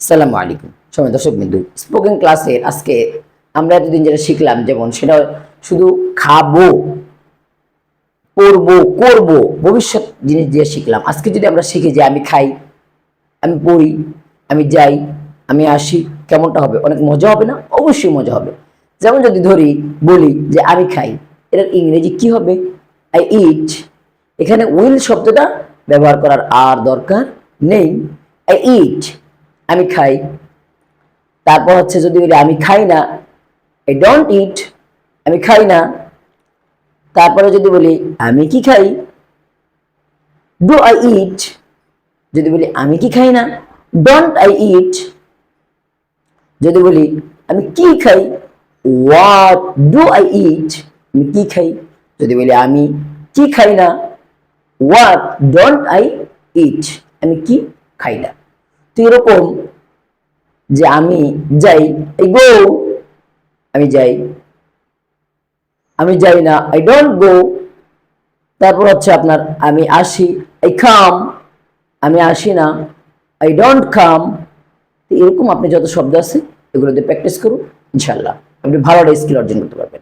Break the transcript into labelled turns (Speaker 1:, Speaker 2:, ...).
Speaker 1: সালামু আলাইকুম। সময় দর্শক বিন্দু স্পোকেন ক্লাসের আজকে আমরা এতদিন যেটা শিখলাম, যেমন সেটা শুধু খাব, পড়ব, করব, ভবিষ্যৎ জিনিস দিয়ে শিখলাম। আজকে যদি আমরা শিখি যে আমি খাই, আমি পড়ি, আমি যাই, আমি আসি, কেমনটা হবে? অনেক মজা হবে না? অবশ্যই মজা হবে। যেমন যদি ধরি, বলি যে আমি খাই, এটার ইংরেজি কি হবে? আই ইট এখানে উইল শব্দটা ব্যবহার করার আর দরকার নেই। আই ইট আমি খাই। তারপর হচ্ছে যদি বলি, আমি খাই না আই ডোন্ট ইট আমি খাই না। তারপরে যদি বলি, আমি কি খাই? ডু আই ইট যদি বলি, আমি কি খাই না? ডোন্ট আই ইট যদি বলি, আমি কি খাই? হোয়াট ডু আই ইট আমি কি খাই? যদি বলি, আমি কি খাই না? হোয়াট ডোন্ট আই ইট আমি কি খাই না? এরকম যে আমি যাই, এই গো, আমি যাই। আমি যাই না আই ডোন্ট গো তারপর হচ্ছে আপনার, আমি আসি আই খাম আমি আসি না আই ডোন্ট কাম এরকম আপনি যত শব্দ আছে এগুলো দিয়ে প্র্যাকটিস করুন ইনশাল্লাহ আপনি ভালো একটা স্কিল অর্জন করতে পারবেন।